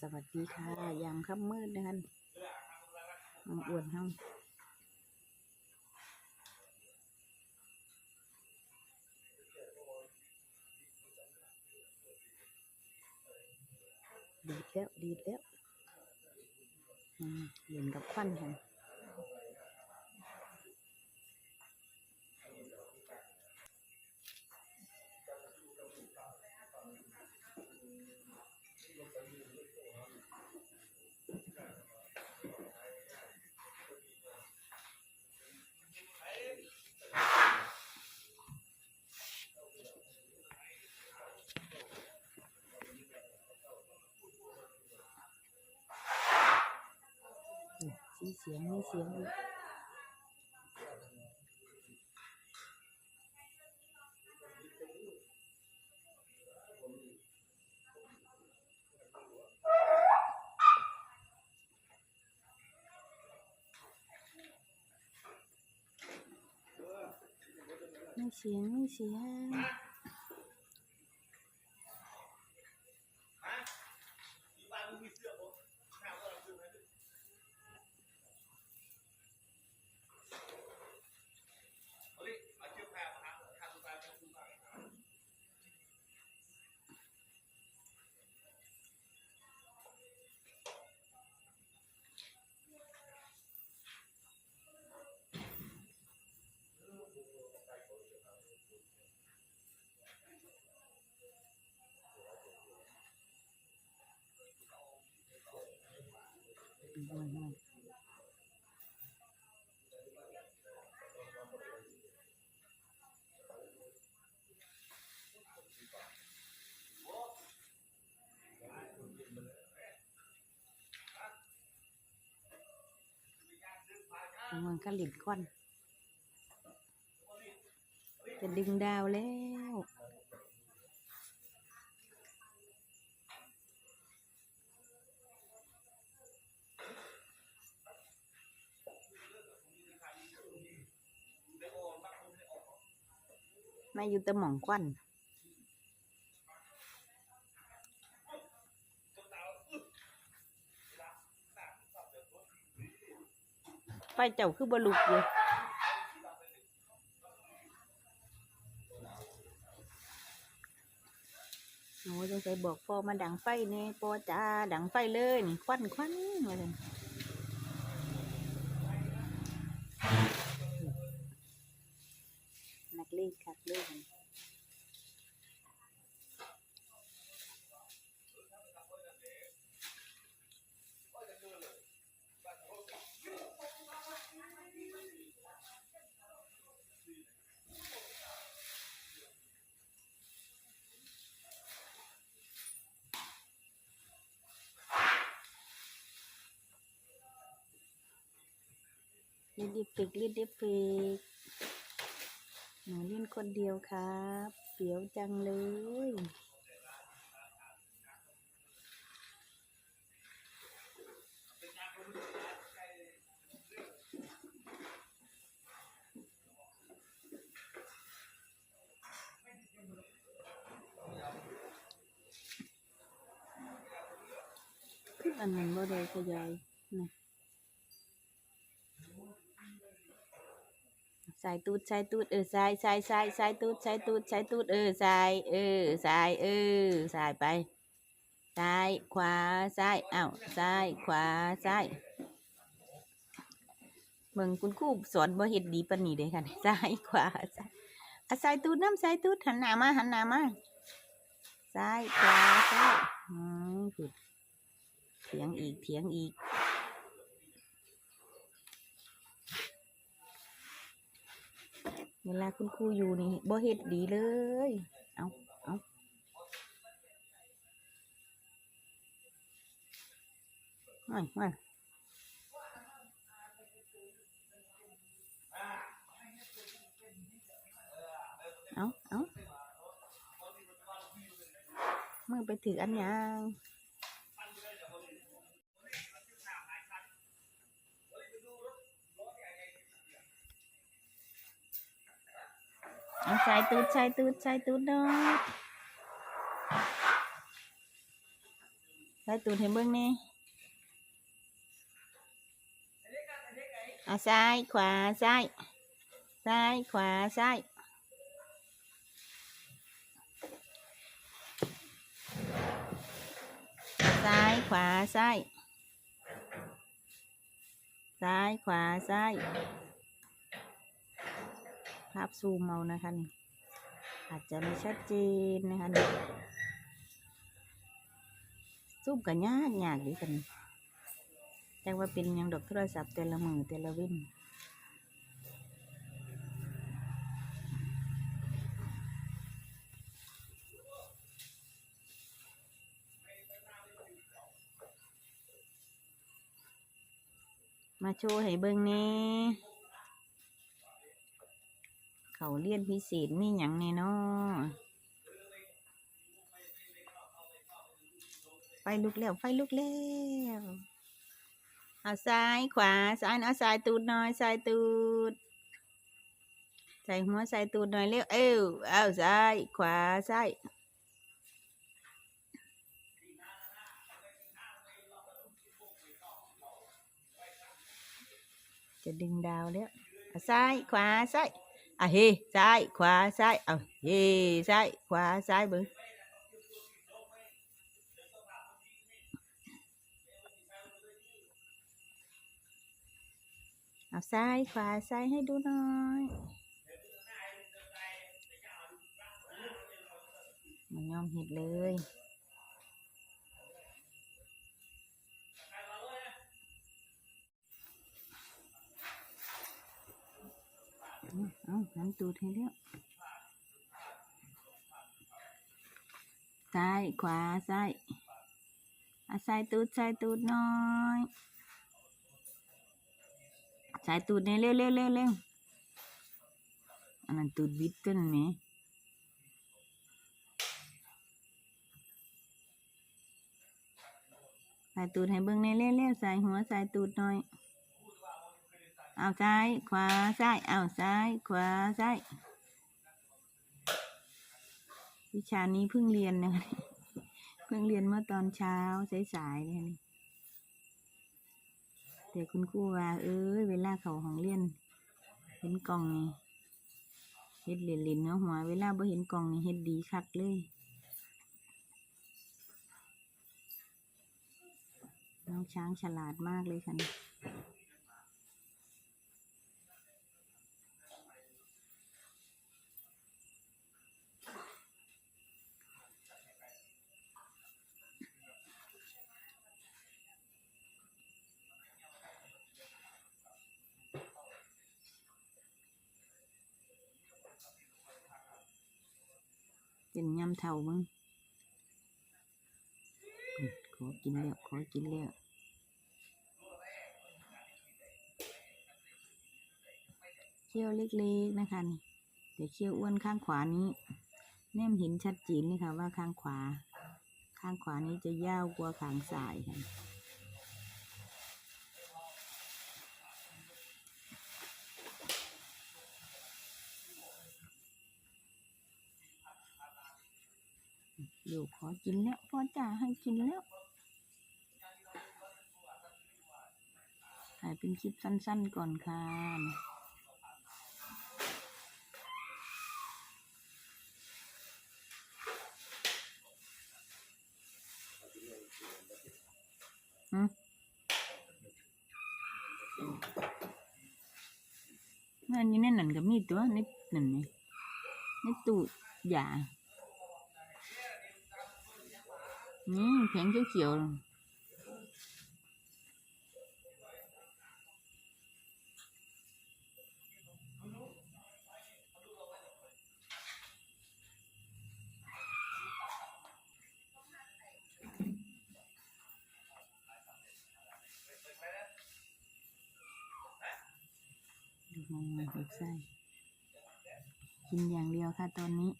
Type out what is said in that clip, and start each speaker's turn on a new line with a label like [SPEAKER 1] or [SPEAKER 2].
[SPEAKER 1] สวัสดีค่ะ ยามค่ำมืดนะคะน้องอ้วนเฮาดีแล้ว ดีแล้วเห็นกับควันค่ะ สีเสียงมีเสีย มันก็หลินควันจะดึงดาวแล้วมาอยู่ต่หม่องควัน ไฟเจ้าคือบลุกอยู่โอ้ยจะใส่บอกพอมาดังไฟเนี่ยพอจ้าดังไฟเลยนี่ควันควันมาเลยนักเลงคักเลย หั่นลิดดิฟิกลิดดิฟิกหนูเล่นคนเดียวครับเปียวจังเลยคืออันนั้นบ่ได้ขยายนะ สายตูดสายตูดเออสายสายสายสายตูดสายตูดสายตูดเออสายเออสายเออสายไปซ้ายขวาซ้ายอ้าวซ้ายขวาซ้ายเมืองคุณครูสอนบ่เฮ็ดดีปานนี้เด้ค่ะเนี่ยซ้ายขวาซ้ายอะสายตูดน้ำสายตูดหันหน้ามาหันหน้ามาซ้ายขวาซ้ายอืมผิดเถียงอีกเถียงอีก เวลาคุณครูอยู่นี่บ่เฮ็ดดีเลย เอาเอาไม่ไม่เอาเอามือไปถืออันยัง เอาใส่ตูดใส่ตูดใส่ตูดเนาะใส่ตูดให้เบิ่งนี่อะซ้ายขวาซ้ายซ้ายขวาซ้ายซ้ายขวาซ้ายซ้ายขวาซ้าย ภาพซูมเอานะคะนี่อาจจะไม่ชัดเจนนะคะนี่ซูมกันยากยากดีกันแต่ว่าเป็นยังดอกโทรศัพท์แต่ละมือแต่ละว้นมาโชว์ให้เบิ่งนี่ เขาเรียนพิเศษมีหยังแน่นอไฟลุกแล้วไฟลุกแล้วเอาซ้ายขวาซ้ายเอาซ้ายตูดหน่อยซ้ายตูดใส่หัวใส่ตูดหน่อยเร็วเอ้วเอาซ้ายขวาซ้ายจะดึงดาวแล้วอะซ้ายขวาซ้าย อะเฮซ้ายขวาซ้ายเอาเฮซ้ายขวาซ้ายเบึง เอาหันตูดให้แล้วซ้ายขวาซ้ายอะซ้ายตูดซ้ายตูดน้อยซ้ายตูดเนี่ยเร็วเร็วเร็วเร็วอันนั้นตูดบิดตัวนั่นไหมสายตูดให้เบิ่งเนี่ยเร็วเร็วสายหัวสายตูดหน่อย เอาซ้าย ขวาซ้าย เอาซ้าย ขวาซ้าย วิชานี้เพิ่งเรียนนะคะเพิ่งเรียนเมื่อตอนเช้าสายๆเนี่ยแต่คุณครูว่า เอ้ยเวลาเขาของเรียนเห็นกล่องนี่เฮ็ดเหรียญเหรียญเนาะหัวเวลาบ่เห็นกล่องนี่เฮ็ดดีคักเลยน้องช้างฉลาดมากเลยค่ะ นี่เป็นยำเท่ามึงขอกินแล้วขอกินแล้วเขี้ยวเล็กๆนะคะนี่แต่เขี้ยวอ้วนข้างขวานี้แนมเห็นชัดเจนเลยค่ะว่าข้างขวา ข้างขวานี้จะยาวกว่าข้างซ้ายค่ะ เดี๋ยวขอกินแล้วพ่อจ๋าให้กินแล้วถ่ายเป็นคลิปสั้นๆก่อนค่ะหืมนั่นอยู่ในนั่นก็มีตัวในนั่นไหมในตู้ยา นี่แผงเขียวๆน่ะดูมองมาเด็กไส้กินอย่างเดียวค่ะตอนนี้